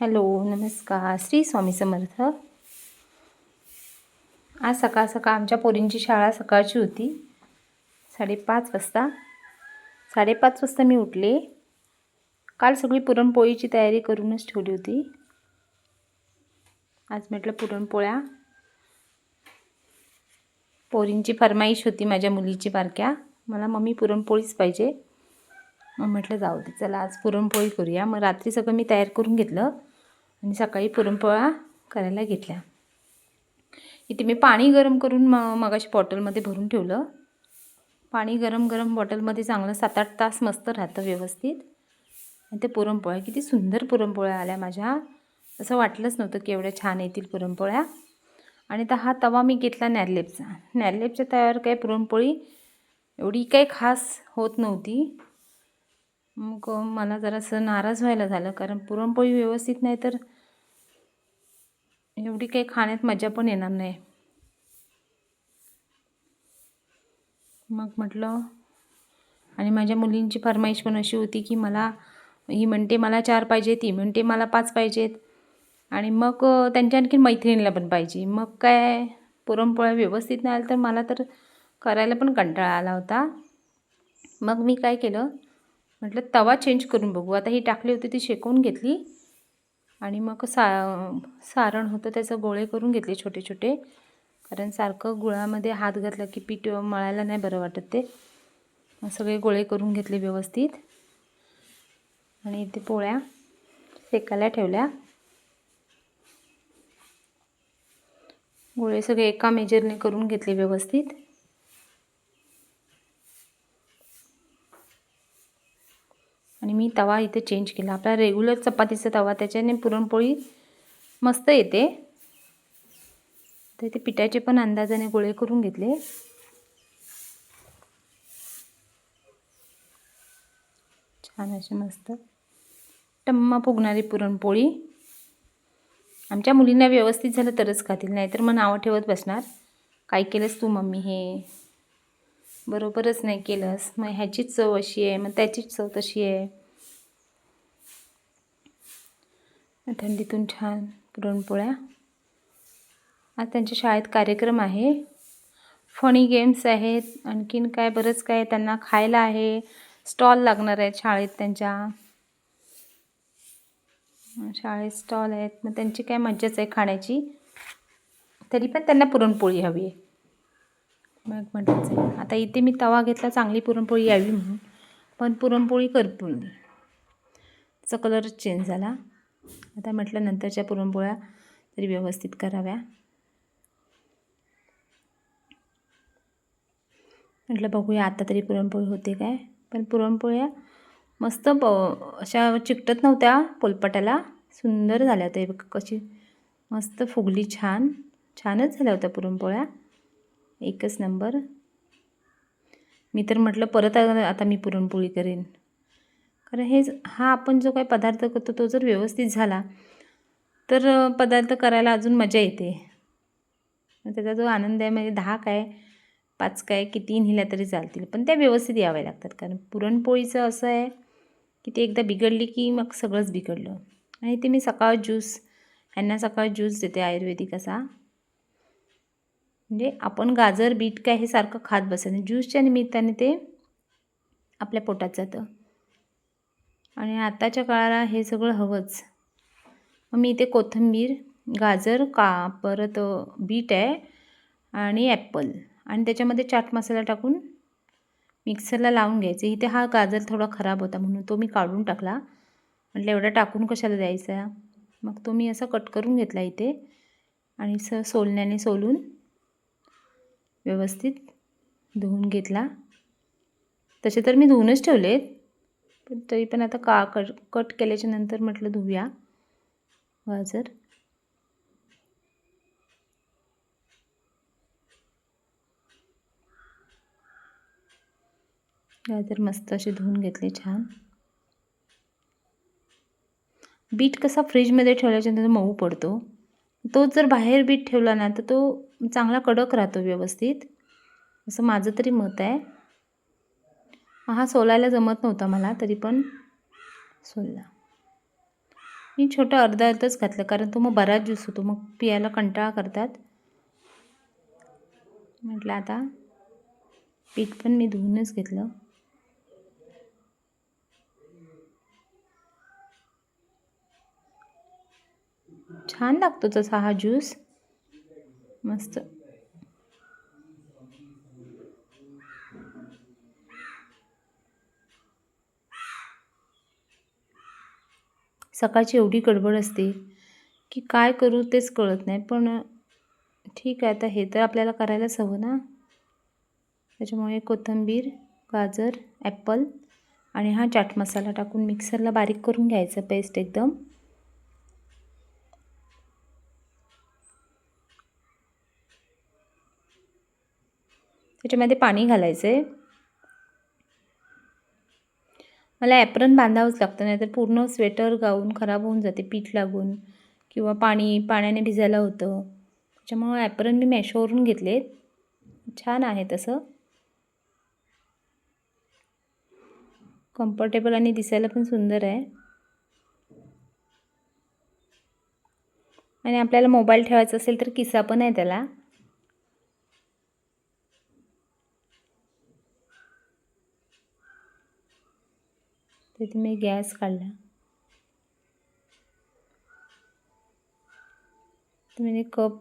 Hello नमस्कार. श्री स्वामी समर्थ. आज सकाळ सकाळ आमच्या पोरींची शाळा सकाळची होती. साडेपाच वाजता. साडेपाच वाजता मी उठले. काल सगळी पुरणपोळीची तयारी करूनच ठेवली होती. आज म्हटलं पुरणपोळ्या. पोरींची फरमाईश होती माझ्या मुलीची बारक्या. मला मम्मी पुरणपोळीच पाहिजे. मग म्हटलं जाऊ दे चला आज पुरणपोळी करूया. मग रात्री सगळं मी तयार करून घेतलं. आणि सकाळी पुरणपोळ्या करायला घेतल्या. इथे मी पाणी गरम करून म मगाशी बॉटलमध्ये भरून ठेवलं. पाणी गरम गरम बॉटलमध्ये चांगलं सात आठ तास मस्त राहतं व्यवस्थित. आणि ते पुरणपोळ्या किती सुंदर पुरणपोळ्या आल्या माझ्या. असं वाटलंच नव्हतं की एवढ्या छान येतील पुरणपोळ्या. आणि तर हा तवा मी घेतला नॅरलेपचा नॅरलेपच्या तव्यावर काही पुरणपोळी एवढी काही खास होत नव्हती. मग मला जरासं नाराज व्हायला झालं कारण पुरणपोळी व्यवस्थित नाही तर एवढी काही खाण्यात मजा पण येणार नाही. मग म्हटलं आणि माझ्या मुलींची फरमाईश पण अशी होती की मला ही म्हणते मला चार पाहिजे ती म्हणते मला पाच पाहिजेत. आणि मग त्यांच्या आणखी मैत्रिणीला पण पाहिजे. मग काय पुरणपोळ्या व्यवस्थित नाही आलं तर मला तर करायला पण कंटाळा आला होता. मग मी काय केलं म्हटलं तवा चेंज करून बघू. आता ही टाकली होती ती शेकवून घेतली. आणि मग सा सारण होतं त्याचं गोळे करून घेतले छोटे छोटे कारण सारखं गुळामध्ये हात घातला की पीठ मळायला नाही बरं वाटत ते. मग सगळे गोळे करून घेतले व्यवस्थित. आणि इथे पोळ्या शेकायला ठेवल्या. गोळे सगळे एका मेजरने करून घेतले व्यवस्थित. आणि मी तवा इथे चेंज केला. आपला रेग्युलर चपातीचा तवा त्याच्याने पुरणपोळी मस्त येते. तर ते पिठाचे पण अंदाजाने गोळे करून घेतले. छान असे मस्त टम्मा फुगणारी पुरणपोळी. आमच्या मुलींना व्यवस्थित झालं तरच खातील नाहीतर मग नावं ठेवत बसणार. काय केलंस तू मम्मी हे? बरोबरच नाही केलंस. मग ह्याचीच चव अशी आहे मग त्याचीच चव तशी आहे. थंडीतून छान पुरणपोळ्या. आज त्यांच्या शाळेत कार्यक्रम आहे. फणी गेम्स आहेत. आणखीन काय बरंच काय त्यांना खायला आहे. स्टॉल लागणार आहेत शाळेत त्यांच्या. शाळेत स्टॉल आहेत. मग त्यांची काय मज्जाच आहे खाण्याची. तरी पण त्यांना पुरणपोळी हवी आहे. मग म्हटलं आता इथे मी तवा घेतला चांगली पुरणपोळी यावी म्हणून. पण पुरणपोळी करपून त्याचा कलरच चेंज झाला. आता म्हटलं नंतरच्या पुरणपोळ्या तरी व्यवस्थित कराव्या. म्हटलं बघूया आता तरी पुरणपोळी होते काय. पण पुरणपोळ्या मस्त ब अशा चिकटत नव्हत्या पोलपटाला. सुंदर झाल्या होत्या. कशी मस्त फुगली छान. छानच झाल्या होत्या पुरणपोळ्या. एकच नंबर. मी तर म्हटलं परत आता मी पुरणपोळी करेन. कारण हे हा आपण जो काही पदार्थ करतो तो जर व्यवस्थित झाला तर पदार्थ करायला अजून मजा येते. त्याचा जो आनंद आहे म्हणजे दहा काय पाच काय किती नेल्या तरी चालतील. पण त्या व्यवस्थित याव्या लागतात. कारण पुरणपोळीचं असं आहे की ते एकदा बिघडली की मग सगळंच बिघडलं. आणि ते मी सकाळ ज्यूस ह्यांना सकाळ ज्यूस देते आयुर्वेदिक असा. म्हणजे आपण गाजर बीट काय हे सारखं खात बसायचं. ज्यूसच्या निमित्ताने ते आपल्या पोटात जातं. आणि आताच्या काळाला हे सगळं हवंच. मग मी इथे कोथिंबीर गाजर का परत बीट आहे आणि ॲप्पल आणि त्याच्यामध्ये चाट मसाला टाकून मिक्सरला लावून घ्यायचे. इथे हा गाजर थोडा खराब होता म्हणून तो मी काढून टाकला. म्हटलं एवढा टाकून कशाला द्यायचा? मग तो मी असा कट करून घेतला इथे. आणि स सोलण्याने सोलून व्यवस्थित धुवून घेतला. तसे तर मी धुवूनच ठेवलेत पण तरी पण आता का कट कट केल्याच्यानंतर म्हटलं धुवूया. गाजर. गाजर मस्त असे धुवून घेतले छान. बीट कसा फ्रीजमध्ये ठेवल्याच्यानंतर मऊ पडतो. तो जर बाहेर बीट ठेवला ना तर तो चांगला कडक राहतो व्यवस्थित. असं माझं तरी मत आहे. हा सोलायला जमत नव्हता मला तरी पण सोलला. मी छोटा अर्धा अर्धच घातलं कारण तो मग बराच ज्यूस होतो मग पियाला कंटाळा करतात. म्हटलं आता पीठ पण मी धुवूनच घेतलं. छान लागतो तसा हा ज्यूस. मस्त. सकाळची एवढी गडबड असते की काय करू तेच कळत नाही पण ठीक आहे आता हे तर आपल्याला करायलाच हवं ना. त्याच्यामुळे कोथिंबीर गाजर ॲपल आणि हा चाट मसाला टाकून मिक्सरला बारीक करून घ्यायचं पेस्ट एकदम. त्याच्यामध्ये पाणी घालायचं आहे मला ॲप्रन बांधावंच लागतं नाही तर पूर्ण स्वेटर गाऊन खराब होऊन जाते पीठ लागून किंवा पाणी पाण्याने भिजायला होतं. त्याच्यामुळं ॲप्रन मी मेशोवरून घेतले छान आहे तसं. कम्फर्टेबल आणि दिसायला पण सुंदर आहे. आणि आपल्याला मोबाईल ठेवायचा असेल तर किस्सा पण आहे त्याला. तिथे मी गॅस काढला. तर मी कप